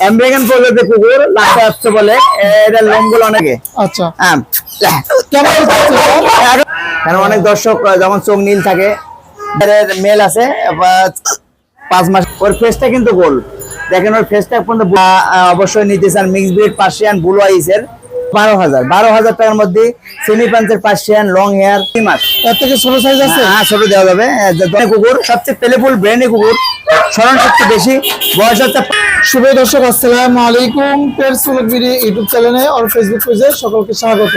American প্রজাতির কুকুর আসছে বলে এটা লোমগুলো অনেকে। আচ্ছা। হ্যাঁ। কেমন কি চাচ্ছেন স্যার? কারণ অনেক দর্শক যখন চোখ নীল থাকে মেল আছে পাঁচ মাস ওর ফেসটা কিন্তু গোল দেখেন ওর ফেসটা পর্যন্ত অবশ্যই নিতে চান মিক্স ব্রিড পার্সিয়ান ব্লু আইসের বারো হাজার। বারো হাজার টাকার মধ্যে সেমি পাঞ্চের পার্সিয়ান লং হেয়ার তিন মাস। এর থেকে ছোট সাইজ আছে? হ্যাঁ ছোট দেওয়া যাবে। কুকুর সবচেয়ে পেলেফুল কুকুর। স্মরণ শক্তি বেশি। বয়স হচ্ছে শুভ দর্শক আসসালামু আলাইকুম। ইউটিউব চ্যানেলে আর ফেসবুক পেজে সকলকে স্বাগত।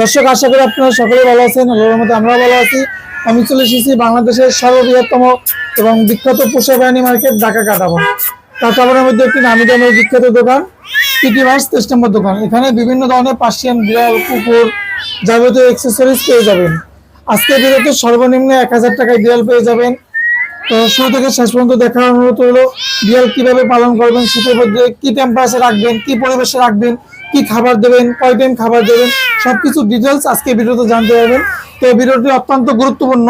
দর্শক আশা করি আপনারা সকলে ভালো আছেন। আল্লাহর মধ্যে আমরা ভালো আছি। আমি চলে এসেছি বাংলাদেশের সর্ববৃহত্তম এবং বিখ্যাত পোষা বাহিনী মার্কেট ঢাকা কাটাবন কাটাবনের মধ্যে একটি নামি দামের বিখ্যাত দোকান পিটি মার্স তেইশ নম্বর দোকান। এখানে বিভিন্ন ধরনের পার্সিয়ান বিড়াল, কুকুর যাবতীয় অ্যাক্সেসরিজ পেয়ে যাবেন। আজকে ভিডিওতে সর্বনিম্ন এক হাজার টাকায় বিড়াল পেয়ে যাবেন। তো শুরু থেকে শেষ পর্যন্ত দেখার অনুরোধ হলো বিড়াল কীভাবে পালন করবেন, শীতের মধ্যে কি টেম্পারেচার রাখবেন, কী পরিবেশে রাখবেন, কি খাবার দেবেন, কয় টাইম খাবার দেবেন, সবকিছু ডিটেলস আজকে ভিডিওতে জানতে পারবেন। তো ভিডিওটি অত্যন্ত গুরুত্বপূর্ণ।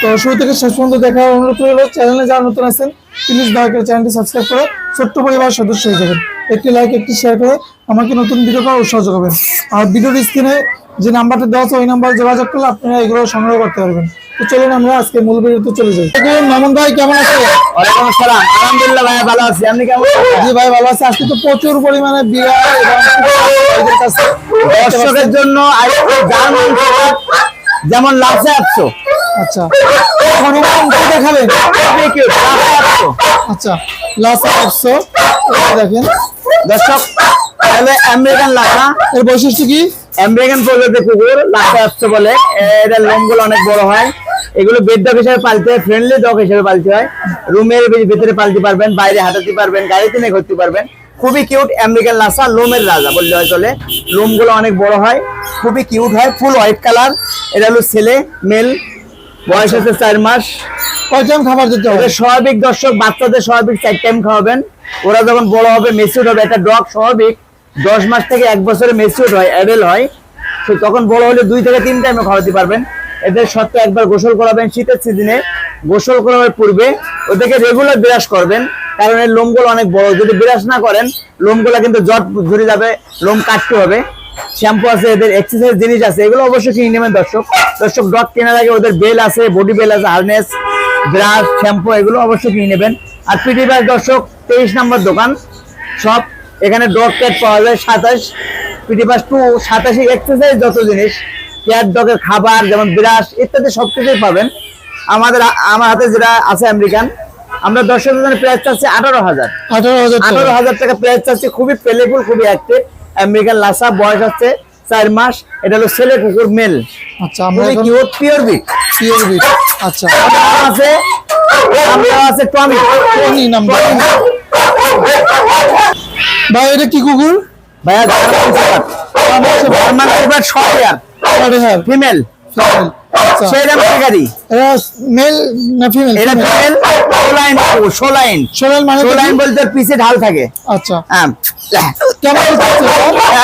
তো শুরু থেকে শেষ পর্যন্ত দেখার অনুরোধ হলো চ্যানেলে যারা নতুন আছেন প্লিজ দয়া করে চ্যানেলটি সাবস্ক্রাইব করে ছোট্ট পরিবার সদস্য হয়ে যাবেন। একটি লাইক একটি শেয়ার করে আমাকে নতুন ভিডিও করার উৎসাহ যোগাবেন। আর ভিডিওর স্ক্রিনে যে নাম্বারটা দেওয়া আছে ওই নাম্বার যোগাযোগ করলে আপনারা এগুলো সংগ্রহ করতে পারবেন। তো চলুন আমরা আজকে মূল ভিডিওতে চলে যাই। মামুন ভাই কেমন আছে? ওয়ালাইকুম আসসালাম। আলহামদুলিল্লাহ ভাই ভালো আছি। আপনি কেমন আছেন? জি ভাই ভালো আছে। আজকে তো প্রচুর পরিমাণে কাছে দর্শকের জন্য শেফার্ড যেমন আসছো আচ্ছা। কি দেখাবেন খুবই cute, লাফে আসছো। আচ্ছা লাস্ট আপসো দেখেন। দর্শক, তাহলে আমেরিকান লাফা এর বৈশিষ্ট্য কি? আমেরিকান প্রজাতির কুকুর লাফে আসছে বলে। এর লোমগুলো অনেক বড় হয়। এগুলো বেড ডগ হিসেবে পালতে হয় ফ্রেন্ডলি ডগ হিসেবে পালতে হয়। রুমের ভিতরে পালতে পারবেন, বাইরে হাঁটাতে পারবেন গাড়িতে নিয়ে ঘুরতে পারবেন। খুবই কিউট আমেরিকান লাসা লোমের রাজা বললে হয় চলে। লোমগুলো অনেক বড় হয়, খুবই কিউট হয় ফুল হোয়াইট কালার এটা হলো ছেলে মেল বয়স হচ্ছে চার মাস। কয় টাইম খাবার দিতে হবে? স্বাভাবিক দর্শক বাচ্চাদের স্বাভাবিক চার টাইম খাওয়াবেন। ওরা যখন বড় হবে মেসিউর হবে একটা ডগ স্বাভাবিক দশ মাস থেকে এক বছরে মেসিউর হয় অ্যাডেল হয় তো তখন বড় হলে দুই থেকে তিন টাইমে খাওয়াতে পারবেন। এদের সত্য একবার গোসল করাবেন শীতের সিজনে গোসল করার পূর্বে ওদেরকে রেগুলার বিরাস করবেন কারণ এর লোমগুলো অনেক বড়। যদি বিরাস না করেন লোমগুলো কিন্তু জট ধরে যাবে লোম কাটতে হবে। শ্যাম্পু আছে এদের এক্সারসাইজ জিনিস আছে এগুলো অবশ্যই কিনে নেবেন দর্শক। দর্শক ডগ কেনার আগে ওদের বেল আছে বডি বেল আছে হার্নেস ব্রাশ শ্যাম্পু এগুলো অবশ্যই কিনে নেবেন। আর পিটি ব্যাগ দর্শক তেইশ নম্বর দোকান সব এখানে ডগ ক্যাট পাওয়া যায় সাতাশ। পিটি বাস টু সাতাশি এক্সারসাইজ যত জিনিস ক্যাট ডগের খাবার যেমন ব্রাশ ইত্যাদি সব কিছুই পাবেন। আমাদের আমার হাতে যেটা আছে আমেরিকান আমরা দর্শক প্রাইস চাচ্ছি আঠারো হাজার। আঠারো হাজার আঠারো টাকা হাজার টাকা প্রাইস চাচ্ছি খুবই পেলেফুল খুবই অ্যাক্টিভ আমেরিকান লাসা বয়স হচ্ছে চার মাস। এটা হলো ছেলে কুকুর মেল। আচ্ছা আমরা cute pure breed pure breed আচ্ছা। আছে? আমরা আছে টমি? টনি নাম্বার ভাই এটা কি কুকুর? ভাইয়া জার্মান শেফার্ড শর্ট হেয়ার আরে ফিমেল আচ্ছা। সেরকম শিকারি এটা মেল না ফিমেল এটা ফিমেল সোলাইন সোলাইন সোনাল মানে? বলতে পিছে ঢাল থাকে। আচ্ছা। হ্যাঁ। কেমন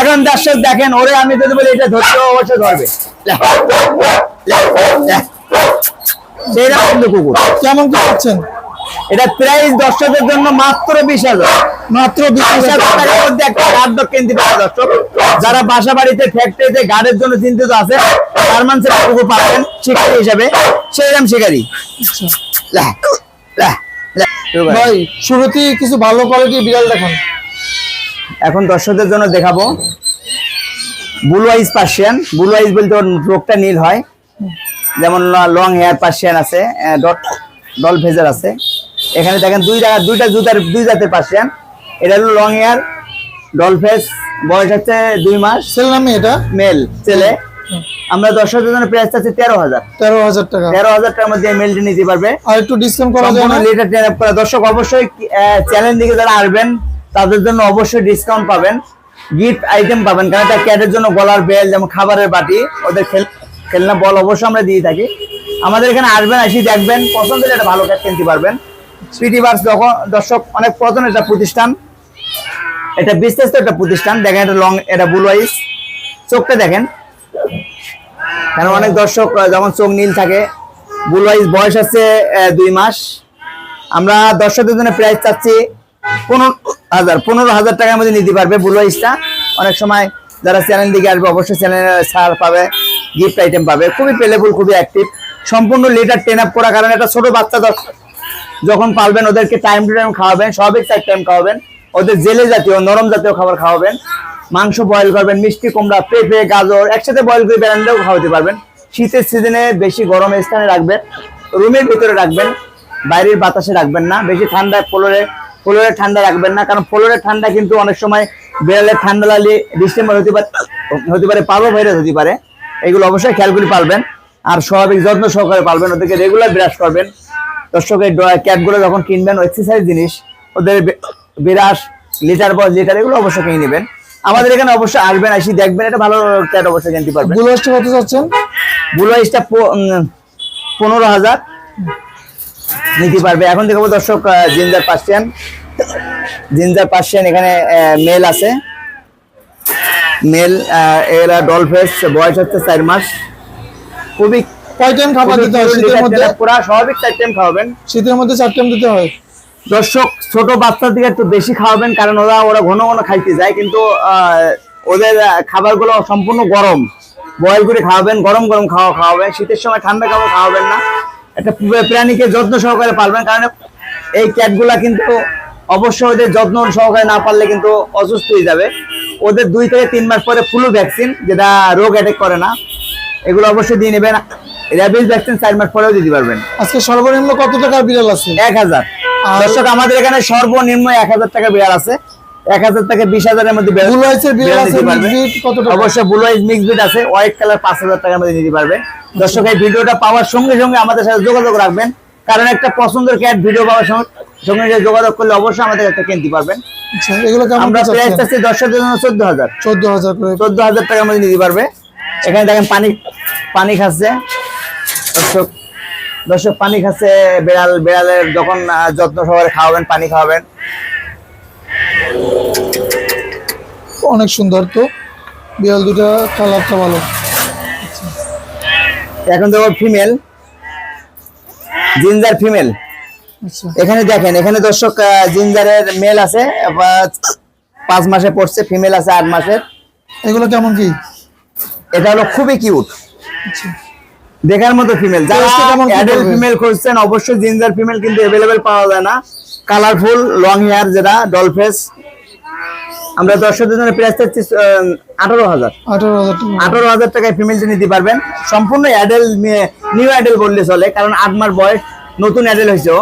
এখন দর্শক দেখেন ওরে আমি যদি বলি এটা ধরতে অবশ্যই ধরবে। কিন্তু কুকুর কেমন কি পাচ্ছেন এটা প্রাইস দর্শকের জন্য মাত্র বিশ হাজার। মাত্র বিশ হাজার টাকার মধ্যে একটা গার্ড কিনতে পারে দর্শক। যারা বাসা বাড়িতে ফ্যাক্টরিতে গার্ডের জন্য চিন্তিত আছে জার্মান সেটা কুকুর পাবেন শিকারি হিসাবে। সেইরকম শিকারি। ভাই শুরুতেই কিছু ভালো কোয়ালিটির বিড়াল দেখান। এখন দর্শকদের জন্য দেখাবো। Blue ice Persian blue ice বলতে ওর রোগটা নীল হয়। যেমন লং হেয়ার পার্সিয়ান আছে ডট ডল ভেজার আছে। এখানে দেখেন দুই জায়গা দুইটা জুতার দুই জাতের পার্সিয়ান। এটা হলো লং হেয়ার ডল ফেস বয়স হচ্ছে দুই মাস। সেল নামে এটা? মেল ছেলে। আমরা দর্শকদের জন্য প্রাইস আছে তেরো হাজার। তেরো হাজার টাকা। তেরো হাজার টাকার মধ্যে মেলটি নিতে পারবে। আর একটু ডিসকাউন্ট করা যায় না? লিটার ট্রেন আপ করা দর্শক অবশ্যই চ্যানেল দিকে যারা আসবেন তাদের জন্য অবশ্যই ডিসকাউন্ট পাবেন। গিফট আইটেম পাবেন। কারণ তার ক্যাটের জন্য গলার বেল যেমন খাবারের বাটি ওদের খেল- খেলনা বল অবশ্যই আমরা দিয়ে থাকি। আমাদের এখানে আসবেন আসি দেখবেন। পছন্দ হলে একটা ভালো ক্যাট কিনতে পারবেন। যখন দর্শক, অনেক প্রথম একটা প্রতিষ্ঠান। এটা বিশ্বস্ত একটা প্রতিষ্ঠান, দেখেন এটা লং এটা ব্লু চোখটা দেখেন। কারণ অনেক দর্শক যখন চোখ নীল থাকে। ব্লু আইস বয়স আছে দুই মাস। আমরা দর্শকদের জন্য প্রাইস চাচ্ছি পনেরো হাজার পনেরো হাজার টাকার মধ্যে নিতে পারবে ব্লু আইসটা অনেক সময় যারা চ্যানেল দিকে আসবে, অবশ্যই চ্যানেলে ছাড় পাবে গিফট আইটেম পাবে। খুবই পেলেবুল খুবই অ্যাক্টিভ সম্পূর্ণ লিটার টেন আপ করা কারণ একটা ছোট বাচ্চা দর- যখন পালবেন, ওদেরকে টাইম টু টাইম খাওয়াবেন স্বাভাবিক চার টাইম খাওয়াবেন। ওদের জেলে জাতীয়, নরম জাতীয় খাবার খাওয়াবেন। মাংস বয়েল করবেন, মিষ্টি, কুমড়া, পেঁপে, গাজর, একসাথে বয়েল করে বেরান্ডেও খাওয়াতে পারবেন। শীতের সিজনে বেশি গরম স্থানে রাখবেন, রুমের ভিতরে রাখবেন, বাইরের বাতাসে রাখবেন না। বেশি ঠান্ডা ফ্লোরে ফ্লোরে ঠান্ডা রাখবেন না, কারণ ফ্লোরের ঠান্ডা কিন্তু অনেক সময় বেড়ালের ঠান্ডা লাগলে ডিসেম্বর হতে পারে হতে পারে পারো ভাইরাস হতে পারে। এগুলো অবশ্যই খেয়াল করে পালবেন। আর স্বাভাবিক যত্ন সহকারে পালবেন, ওদেরকে রেগুলার ব্রাশ করবেন। দর্শকের ক্যাপগুলো যখন কিনবেন এক্সারসাইজ জিনিস ওদের বিরাস লিটার বয় লিটার এগুলো অবশ্যই কিনে নেবেন। আমাদের এখানে অবশ্যই আসবেন আসি দেখবেন এটা ভালো ক্যাট অবশ্যই কিনতে পারবেন ব্লু আইসটা কত চাচ্ছেন? ব্লু আইসটা পনেরো হাজার। নিতে পারবে। এখন দেখব দর্শক জিঞ্জার পার্সিয়ান জিঞ্জার পার্সিয়ান এখানে মেল আছে। মেল এরা ডলফেস বয়স হচ্ছে চার মাস। খুবই কয় টাইম খাবার দিতে হয়? শীতের মধ্যে? পুরা স্বাভাবিক চার টাইম খাওয়াবেন। শীতের মধ্যে চার টাইম দিতে হয়? দর্শক ছোট বাচ্চা থেকে একটু বেশি খাওয়াবেন কারণ ওরা ওরা ঘন ঘন খাইতে যায় কিন্তু ওদের খাবারগুলো সম্পূর্ণ গরম। বয়েল করে খাওয়াবেন গরম গরম খাওয়া খাওয়াবেন। শীতের সময় ঠান্ডা খাবার খাওয়াবেন না। একটা প্রাণীকে যত্ন সহকারে পালবেন কারণ এই ক্যাটগুলা কিন্তু অবশ্যই ওদের যত্ন সহকারে না পারলে কিন্তু অসুস্থ হয়ে যাবে। ওদের দুই থেকে তিন মাস পরে ফুলু ভ্যাকসিন যেটা রোগ অ্যাটেক করে না এগুলো অবশ্যই দিয়ে নেবেন। র্যাবিস ভ্যাকসিন চার মাস পরেও দিতে পারবেন। আজকে সর্বনিম্ন কত টাকার বিড়াল আছে? এক হাজার। আর- দর্শক আমাদের এখানে সর্বনিম্ন এক হাজার টাকা বিড়াল আছে। এক হাজার থেকে বিশ হাজারের মধ্যে আছে? অবশ্যই মিক্স বিট হোয়াইট কালার পাঁচ হাজার টাকার মধ্যে নিতে পারবে। দর্শক এই ভিডিওটা পাওয়ার সঙ্গে সঙ্গে আমাদের সাথে যোগাযোগ রাখবেন। কারণ একটা পছন্দের ক্যাট ভিডিও পাওয়ার সঙ্গে সঙ্গে যোগাযোগ করলে অবশ্যই আমাদের কাছে কিনতে পারবেন। আচ্ছা এগুলো আমরা প্রাইস চাচ্ছি দর্শকের জন্য চোদ্দ হাজার। চোদ্দ হাজার করে। চোদ্দ হাজার টাকার মধ্যে নিতে পারবে। এখানে দেখেন পানি পানি খাচ্ছে। দর্শক দর্শক পানি খাচ্ছে বেড়াল বেড়ালের যখন যত্ন সহকারে খাওয়াবেন পানি খাওয়াবেন। অনেক সুন্দর তো। বিড়াল দুটা কালারটা ভালো। এখন দেখো ফিমেল। Ginger female. আচ্ছা। এখানে দেখেন এখানে দর্শক জিঞ্জারের মেল আছে পাঁচ মাসে পড়ছে ফিমেল আছে আট মাসের। এগুলো কেমন কি? এটা হলো খুবই কিউট। আচ্ছা। দেখার মতো ফিমেল যারা অ্যাডাল্ট ফিমেল খুঁজছেন অবশ্যই জিঞ্জার ফিমেল কিন্তু অ্যাভেলেবেল পাওয়া যায় না। কালারফুল লং হেয়ার যেটা ডলফেস আমরা দর্শকদের জন্য প্রাইস চাচ্ছি আঠারো হাজার। আঠারো হাজার টাকায় ফিমেলটা নিতে পারবেন। সম্পূর্ণ অ্যাডেল নিউ অ্যাডেল বললে চলে কারণ আট মাস বয়স নতুন অ্যাডেল হয়েছে।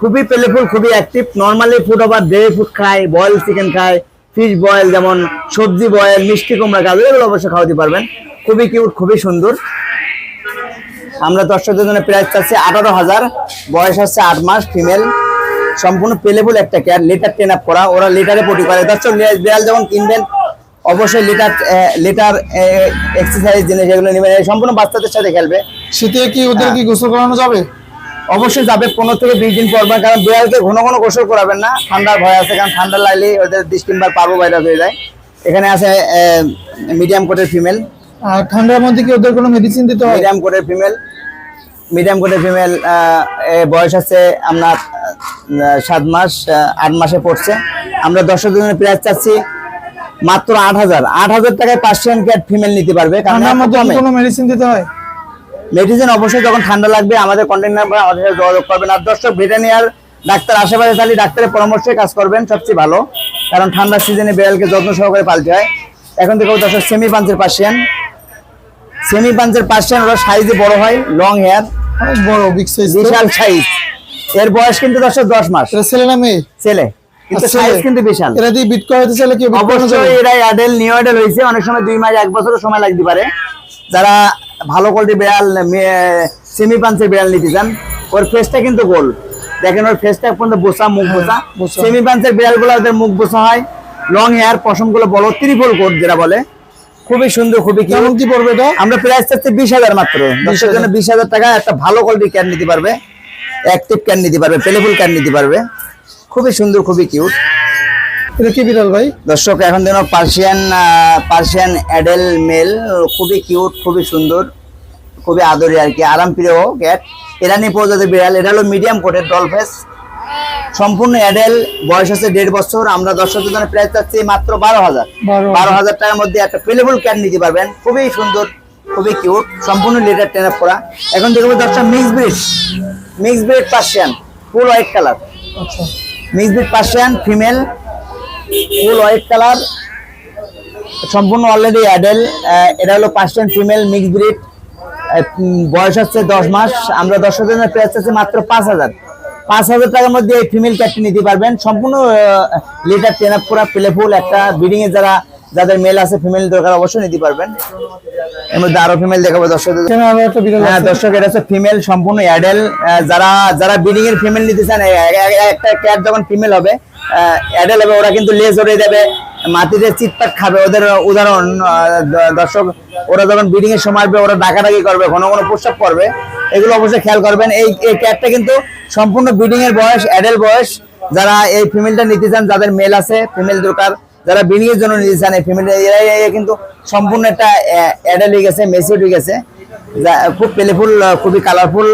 খুবই পেলেফুল খুবই অ্যাক্টিভ নর্মালি ফুড আবার ডে ফুড খায় বয়েল চিকেন খায় ফিশ বয়েল যেমন সবজি বয়েল মিষ্টি কুমড়া গাজর এগুলো অবশ্যই খাওয়াতে পারবেন। খুবই কিউট খুবই সুন্দর। আমরা দর্শকদের জন্য প্রাইস চাচ্ছি আঠারো হাজার। বয়স হচ্ছে আট মাস ফিমেল সম্পূর্ণ পেলেবল একটা কেয়ার লেটার টেন আপ করা। ওরা লেটারে পটি করে। দর্শক বিড়াল যখন কিনবেন অবশ্যই লিটার লেটার এক্সারসাইজ জিনিস এগুলো নেবেন। সম্পূর্ণ বাচ্চাদের সাথে খেলবে। শীতে কি ওদের কি গোসল করানো যাবে? অবশ্যই যাবে। পনেরো থেকে বিশ দিন পর কারণ বিড়ালকে ঘন ঘন গোসল করাবেন না। ঠান্ডার ভয় আছে কারণ ঠান্ডা লাগলে ওদের ডিস্টিম্বার পারব ভাইরাস হয়ে যায়। এখানে আছে মিডিয়াম কোটের ফিমেল আর ঠান্ডার মধ্যে কি ওদের কোনো মেডিসিন দিতে হয়? মিডিয়াম কোটের ফিমেল মিডিয়াম কোটের ফিমেল বয়স আছে আপনার সাত মাস আট মাসে পড়ছে। আমরা দর্শক জনের প্রাইস চাচ্ছি মাত্র আট হাজার। আট হাজার টাকায় পার্সিয়ান ক্যাট ফিমেল নিতে পারবে কারণ। কোনো মেডিসিন দিতে হয়? মেডিসিন অবশ্যই যখন ঠান্ডা লাগবে আমাদের কন্ট্যাক্ট নাম্বার আমাদের সাথে যোগাযোগ করবেন। আর দর্শক ভেটেরিনার ডাক্তার আশেপাশে তাহলে ডাক্তারের পরামর্শে কাজ করবেন সবচেয়ে ভালো। কারণ ঠান্ডার সিজনে বিড়ালকে যত্ন সহকারে পালতে হয়। এখন থেকে দর্শক সেমি পাঞ্চের পার্সিয়ান সেমি পাঞ্চের পার্সিয়ান ওরা সাইজে বড় হয় লং হেয়ার অনেক বড় বিগ সাইজ বিশাল সাইজ এর বয়স কিন্তু দর্শক দশ মাস। ছেলে না মেয়ে? ছেলে। কিন্তু আর সাইজ কিন্তু বিশাল। এরা দিয়ে বিট করাতে চাইলে কি অবশ্যই এরা অ্যাডেল নিউ অ্যাডেল হয়েছে অনেক সময় দুই মাস এক বছরও সময় লাগতে পারে। যারা ভালো কোয়ালিটি বিড়াল সেমি পাঞ্চের বিড়াল নিতে চান ওর ফেসটা কিন্তু গোল দেখেন ওর ফেসটা পর্যন্ত বোসা মুখ বোসা। সেমি পাঞ্চের ওদের মুখ বোসা হয় লং হেয়ার পশমগুলো বলো ত্রিপল কোট যেটা বলে। খুবই সুন্দর খুবই কেমন কি পড়বে এটা? আমরা প্রাইস চাচ্ছি বিশ হাজার মাত্র। দশের জন্য বিশ হাজার টাকা একটা ভালো কোয়ালিটি ক্যান নিতে পারবে। অ্যাক্টিভ ক্যান নিতে পারবে পেলেফুল ক্যান নিতে পারবে। খুবই সুন্দর খুবই কিউট এটা কি বিড়াল ভাই? দর্শক এখন যেন পার্সিয়ান পার্সিয়ান অ্যাডেল মেল খুবই কিউট খুবই সুন্দর খুবই আদরি আর কি আরাম প্রিয় ক্যাট ইরানি প্রজাতির বিড়াল এটা হলো মিডিয়াম কোটের ডলফেস সম্পূর্ণ অ্যাডেল বয়স আছে দেড় বছর আমরা দর্শকদের জন্য প্রাইস চাচ্ছি মাত্র বারো হাজার। বারো হাজার। টাকার মধ্যে একটা প্লেবল ক্যাট নিতে পারবেন। খুবই সুন্দর খুবই কিউট সম্পূর্ণ লিটার টেন আপ করা এখন দেখব দশটা mix breed mix breed Persian full white colour mix breed Persian female full white colour সম্পূর্ণ অলরেডি অ্যাডেল এটা হলো পার্সিয়ান ফিমেল মিক্স ব্রিড বয়স হচ্ছে দশ মাস আমরা দর্শকের জন্য প্রাইস আছে মাত্র পাঁচ হাজার। পাঁচ হাজার টাকার মধ্যে এই ফিমেল ক্যাটটি নিতে পারবেন। সম্পূর্ণ লিটার টেন আপ করা প্লেফুল একটা ব্রিডিং এ যারা যাদের মেল আছে ফিমেল দরকার অবশ্যই নিতে পারবেন। এর মধ্যে আরও ফিমেল দেখাবো বিড়াল হ্যাঁ দর্শক এটা হচ্ছে ফিমেল সম্পূর্ণ অ্যাডেল যারা যারা ব্রিডিং এর ফিমেল নিতে চান একটা ক্যাট যখন ফিমেল হবে অ্যাডেল হবে ওরা কিন্তু লেজ ওরে দেবে, মাটিতে চিটপাট খাবে, ওদের উদাহরণ দর্শক, ওরা যখন ব্রিডিং এর সময় আসবে, ওরা ডাকাডাকি করবে, ঘন ঘন প্রস্রাব করবে এগুলো অবশ্যই খেয়াল করবেন। এই এই ক্যাটটা কিন্তু সম্পূর্ণ ব্রিডিং এর বয়স অ্যাডেল বয়স। যারা এই ফিমেলটা নিতে চান, যাদের মেল আছে ফিমেল দরকার। যারা ব্রিডিং এর জন্য নিতে চান, এই ফিমেল কিন্তু সম্পূর্ণ একটা অ্যাডেল হয়ে গেছে মেসিউড হয়ে গেছে। খুব পেলেফুল খুবই কালারফুল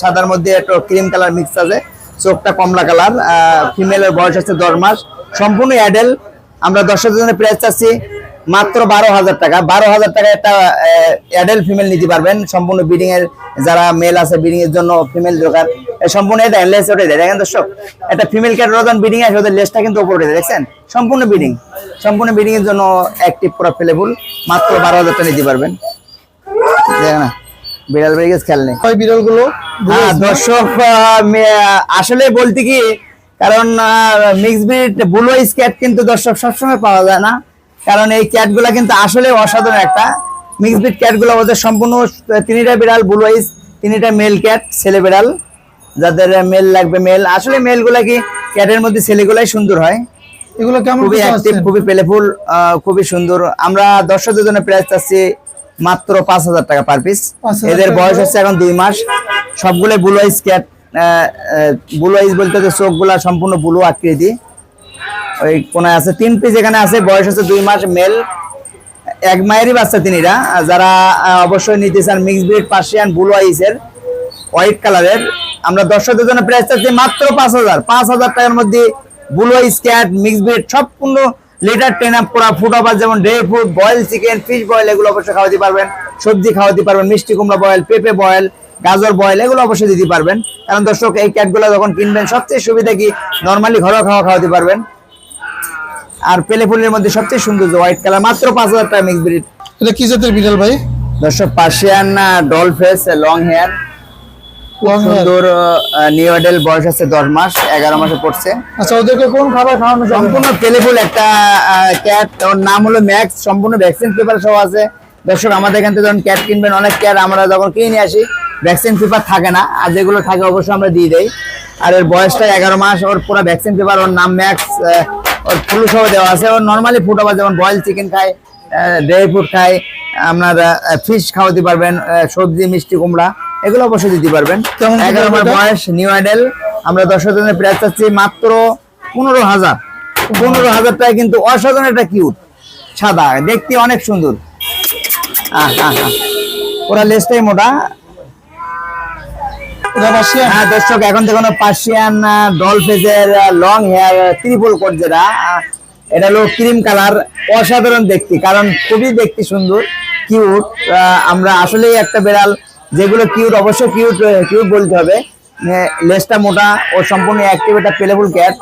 সাদার মধ্যে একটু ক্রিম কালার মিক্স আছে। চোখটা কমলা কালার ফিমেলের বয়স হচ্ছে দশ মাস। সম্পূর্ণ অ্যাডেল। আমরা দর্শকদের জন্য প্রাইস চাচ্ছি মাত্র বারো হাজার টাকা। বারো হাজার টাকা একটা অ্যাডেল ফিমেল নিতে পারবেন। সম্পূর্ণ ব্রিডিং এর যারা মেল আছে ব্রিডিং এর জন্য ফিমেল দরকার। সম্পূর্ণ এটা লেস ওঠে দেয়। দেখেন দর্শক, একটা ফিমেল ক্যাট যখন ব্রিডিং আছে ওদের লেসটা কিন্তু উপরে উঠে দেখছেন? সম্পূর্ণ ব্রিডিং সম্পূর্ণ ব্রিডিং এর জন্য অ্যাক্টিভ পুরো ফেলেবুল মাত্র বারো হাজার টাকা নিতে পারবেন। দেখেন না? বিড়াল বেড়ে গেছে খেয়াল নেই। ওই বিড়ালগুলো হ্যাঁ দর্শক আসলে বলতে কি কারণ মিক্স ব্রিড ব্লু ক্যাট কিন্তু দর্শক সবসময় পাওয়া যায় না। কারণ এই ক্যাটগুলা কিন্তু আসলে অসাধারণ একটা। মিক্স ব্রিড ক্যাটগুলো ওদের সম্পূর্ণ তিনটা বিড়াল ব্লু আইস তিনটা মেল ক্যাট ছেলে বিড়াল। যাদের মেল লাগবে মেল আসলে মেলগুলা কি ক্যাটের মধ্যে ছেলেগুলাই সুন্দর হয়। এগুলো কেমন খুবই অ্যাক্টিভ খুবই পেলেফুল খুবই সুন্দর। আমরা দর্শকদের জন্য প্রাইস চাচ্ছি মাত্র পাঁচ হাজার টাকা পার পিস এদের বয়স হচ্ছে এখন দুই মাস। সবগুলো blue ice cat blue ice বলতে হচ্ছে চোখগুলা সম্পূর্ণ ব্লু আকৃতি। ওই কোনায় আছে তিন পিস এখানে আছে বয়স হচ্ছে দুই মাস মেল এক মায়েরই বাচ্চা তিনিরা। যারা অবশ্যই নিতে চান মিক্স ব্রিড পার্সিয়ান ব্লু আইসের হোয়াইট কালারের আমরা দর্শকদের জন্য প্রাইস চাচ্ছি মাত্র পাঁচ হাজার। পাঁচ হাজার টাকার মধ্যে blue ice cat mix breed সম্পূর্ণ লিটার টেন আপ করা ফুড আবার যেমন dry fruit boil chicken fish boil এগুলো অবশ্যই খাওয়াতে পারবেন। সবজি খাওয়াতে পারবেন মিষ্টি কুমড়া বয়েল পেঁপে বয়েল গাজর বয়েল এগুলো অবশ্যই দিতে পারবেন। কারণ দর্শক এই ক্যাটগুলো যখন কিনবেন সবচেয়ে সুবিধা কি? নর্মালি ঘরোয়া খাওয়া খাওয়াতে পারবেন। আর পেলে ফুলের মধ্যে সবচেয়ে সুন্দর হোয়াইট কালার মাত্র পাঁচ হাজার টাকা মিক্স ব্রিড এটা কি জাতের বিড়াল ভাই? দর্শক Persian doll face long hair সুন্দর বয়স আছে দশ মাস এগারো মাসে পড়ছে। আচ্ছা ওদেরকে কোন খাবার খাওয়ানো সম্পূর্ণ পেলেফুল একটা ক্যাট ওর নাম হলো ম্যাক্স সম্পূর্ণ ভ্যাকসিন পেপার সহ আছে। দর্শক আমাদের এখান থেকে যখন ক্যাট কিনবেন অনেক ক্যাট আমরা যখন কিনে নিয়ে আসি ভ্যাকসিন পেপার থাকে না আর যেগুলো থাকে অবশ্যই আমরা দিয়ে দেই। আর এর বয়সটা এগারো মাস ওর পুরো ভ্যাকসিন পেপার ওর নাম ম্যাক্স ওর ফুল সহ দেওয়া আছে। ওর নর্মালি ফুড আবার যেমন বয়েল চিকেন খায় ড্রাই ফ্রুট খায়। আপনার ফিশ খাওয়াতে পারবেন সবজি মিষ্টি কুমড়া। এগুলো অবশ্যই দিতে পারবেন। এটা? বয়স নিউ আইডেল আমরা দশ জনের প্রাইস চাচ্ছি মাত্র পনেরো হাজার। পনেরো হাজার টাকা কিন্তু অসাধারণ একটা কিউট সাদা দেখতে অনেক সুন্দর। ওরা লেজটাই মোটা। হ্যাঁ দর্শক এখন দেখুন পার্সিয়ান ডল ফেজের লং হেয়ার ত্রিপল কোট যেটা এটা হলো ক্রিম কালার অসাধারণ দেখতে। কারণ খুবই দেখতে সুন্দর কিউট আমরা আসলেই একটা বেড়াল যেগুলো কিউট অবশ্যই কিউট কিউট বলতে হবে। লেসটা মোটা ও সম্পূর্ণ অ্যাক্টিভ একটা পেলেবল ক্যাট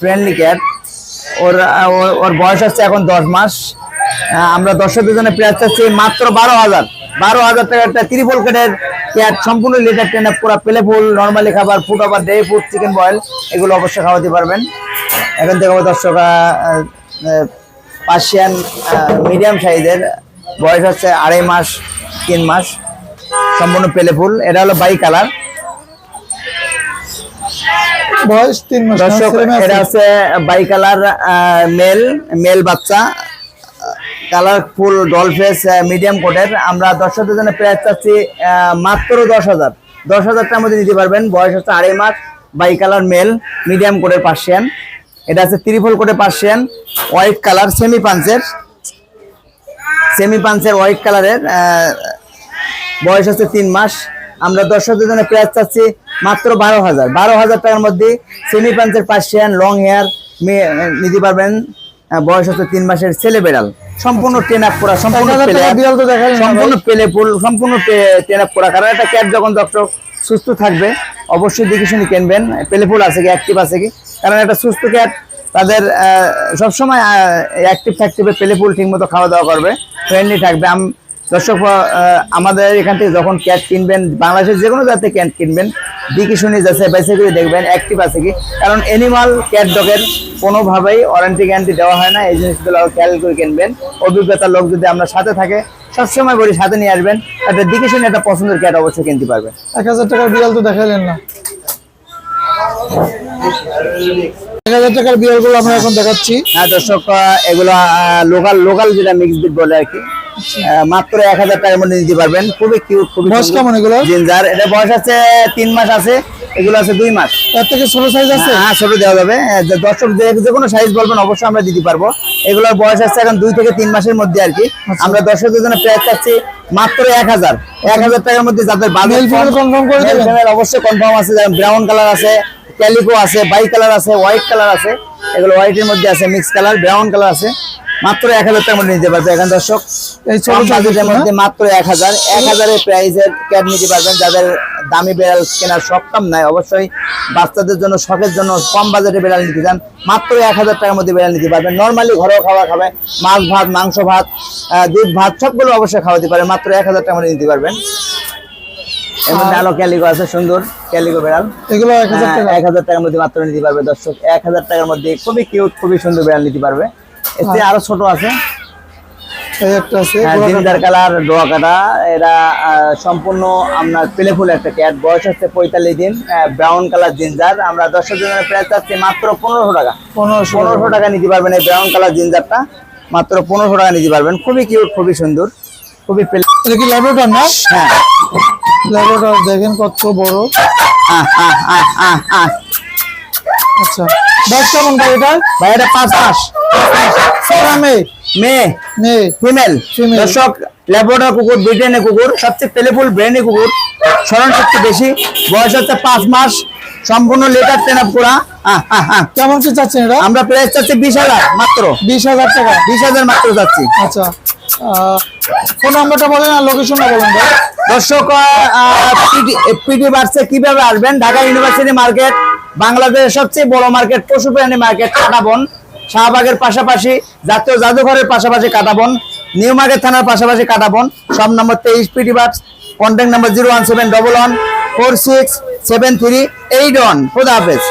ফ্রেন্ডলি ক্যাট ওর ওর- বয়স হচ্ছে এখন দশ মাস। আমরা দর্শকদের জন্য প্রাইস চাচ্ছি মাত্র বারো হাজার। বারো হাজার টাকা একটা ত্রিপল কেটের ক্যাট সম্পূর্ণ লিটার টেনে পুরো পেলে ফুল নর্মালি খাবার ফুড আবার ডে ফুড চিকেন বয়েল এগুলো অবশ্যই খাওয়াতে পারবেন। এখন থেকে দর্শক পার্সিয়ান মিডিয়াম সাইজের বয়স হচ্ছে আড়াই মাস, তিন মাস। সম্পূর্ণ পেলে ফুল। এটা হলো বাই কালার। বয়স তিন মাস দর্শক এটা আছে? বাই কালার মেল মেল বাচ্চা। কালারফুল ডল ফেস মিডিয়াম কোটের। আমরা দর্শকদের জন্য প্রাইস চাচ্ছি মাত্র দশ হাজার। দশ হাজার টাকার মধ্যে দিতে পারবেন। বয়স হচ্ছে আড়াই মাস বাই কালার মেল মিডিয়াম কোটের পার্সিয়ান। এটা আছে ত্রিপল কোটের পার্সিয়ান হোয়াইট কালার সেমি পাঞ্চের। সেমি পাঞ্চের হোয়াইট কালারের বয়স হচ্ছে তিন মাস। আমরা দর্শকদের জন্য প্রাইস চাচ্ছি মাত্র বারো হাজার। বারো হাজার টাকার মধ্যে সেমি পাঞ্চের পার্সিয়ান লং হেয়ার নিতে পারবেন বয়স হচ্ছে তিন মাসের ছেলে বেড়াল। সম্পূর্ণ ট্রেন আপ করা সম্পূর্ণ পেলে সম্পূর্ণ ফুল সম্পূর্ণ ট্রেন আপ করা। কারণ একটা ক্যাট যখন দর্শক সুস্থ থাকবে অবশ্যই দেখে শুনে কিনবেন। পেলে ফুল আছে কি অ্যাক্টিভ আছে কি? কারণ একটা সুস্থ ক্যাট তাদের সবসময় অ্যাক্টিভ থাকতে হবে পেলে ফুল ঠিক মতো খাওয়া দাওয়া করবে ফ্রেন্ডলি থাকবে। আম দর্শক আমাদের এখান থেকে যখন ক্যাট কিনবেন বাংলাদেশের যে কোনো জাতের ক্যাট কিনবেন দিকে শুনে যাচ্ছে বাইসে করে দেখবেন অ্যাক্টিভ আছে কি? কারণ অ্যানিমাল ক্যাট ডগের কোনোভাবেই ওয়ারেন্টি গ্যারান্টি দেওয়া হয় না এই জিনিসগুলো খেয়াল করে কিনবেন। অভিজ্ঞতার লোক যদি আপনার সাথে থাকে সবসময় বলি সাথে নিয়ে আসবেন একটা দিকে শুনে একটা পছন্দের ক্যাট অবশ্যই কিনতে পারবেন। এক হাজার টাকার বিড়াল তো দেখালেন না। এক হাজার টাকার বিড়ালগুলো আমরা এখন দেখাচ্ছি। হ্যাঁ দর্শক এগুলো লোকাল লোকাল যেটা মিক্স বিট বলে আর কি মাত্র এক হাজার টাকার মধ্যে নিতে পারবেন। খুবই কিউট খুবই বয়স। কেমন এগুলো? জিঞ্জার এটা বয়স আছে তিন মাস আছে এগুলো আছে দুই মাস। এর থেকে ছোট সাইজ আছে? হ্যাঁ ছোট দেওয়া যাবে। যে দর্শক যে যে কোনো সাইজ বলবেন অবশ্যই আমরা দিতে পারব। এগুলোর বয়স আছে এখন দুই থেকে তিন মাসের মধ্যে আর কি। আচ্ছা। আমরা দর্শকদের জন্য প্রাইস চাচ্ছি মাত্র এক হাজার। এক হাজার টাকার মধ্যে যাদের অবশ্যই কনফার্ম আছে যেমন ব্রাউন কালার আছে ক্যালিকো আছে বাই কালার আছে হোয়াইট কালার আছে। এগুলো হোয়াইটের মধ্যে আছে মিক্স কালার ব্রাউন কালার আছে। মাত্র এক হাজার টাকার মধ্যে নিতে পারবে এখন দর্শক। বাজেটের মধ্যে মাত্র এক হাজার। এক হাজারের প্রাইসের ক্যাব নিতে পারবেন। যাদের দামি বেড়াল কেনার সক্ষম নাই অবশ্যই বাচ্চাদের জন্য শখের জন্য কম বাজেটে বেড়াল নিতে চান। মাত্র এক হাজার টাকার মধ্যে বেড়াল নিতে পারবেন। নর্মালি ঘরোয়া খাবার খাবে মাছ ভাত মাংস ভাত দুধ ভাত সবগুলো অবশ্যই খাওয়াতে মাত্র এক হাজার টাকার মধ্যে নিতে পারবেন। আলো আছে সুন্দর ক্যালিকো বেড়াল। এগুলো এক হাজার টাকা। এক হাজার টাকার মধ্যে মাত্র নিতে পারবে দর্শক। এক হাজার টাকার মধ্যে খুবই কিউট খুবই সুন্দর বেড়াল নিতে পারবে। এতে আরও ছোট আছে। হ্যাঁ, কালার ডোয়া কাটা। সম্পূর্ণ আপনার পেলেফুল একটা ক্যাট। বয়স হচ্ছে পঁয়তাল্লিশ দিন ব্রাউন কালার জিঞ্জার আমরা দর্শক জনের প্রাইস চাচ্ছি মাত্র পনেরোশো টাকা। পনেরোশো পনেরোশো টাকা নিতে পারবেন এই ব্রাউন কালার জিঞ্জারটা মাত্র পনেরোশো টাকা নিতে পারবেন। খুবই কিউট খুবই সুন্দর খুবই পেলে কি ল্যাবরেটর না? হ্যাঁ। ল্যাবরেটর দেখেন কত বড়। আচ্ছা। বয়স কেমন ভাই এটা? ভাই এটা পাঁচ মাস। মেয়ে? মেয়ে। মেয়ে ফিমেল। Female। দর্শক ল্যাবরেটর কুকুর ব্রিটেনের কুকুর সবচেয়ে পেলেফুল ব্রেনে কুকুর স্মরণ শক্তি বেশি। বয়স হচ্ছে পাঁচ মাস সম্পূর্ণ লেটার ট্রেন করা। কেমন কি চাচ্ছেন এটা? আমরা প্রাইস চাচ্ছি বিশ হাজার মাত্র। বিশ হাজার টাকা? বিশ হাজার মাত্র আচ্ছা। ফোন নাম্বারটা বলেন আর লোকেশনটা বলেন ভাই। দর্শক পিটি বার্সে কীভাবে আসবেন? ঢাকা ইউনিভার্সিটি মার্কেট বাংলাদেশের সবচেয়ে বড় মার্কেট পশু প্রাণী মার্কেট কাটাবন শাহবাগের পাশাপাশি জাতীয় জাদুঘরের পাশাপাশি কাটাবন নিউ মার্কেট থানার পাশাপাশি কাটাবন, সব নম্বর তেইশ পিটি বাস contact number zero one seven double one four six seven three eight one খুদা হাফেজ।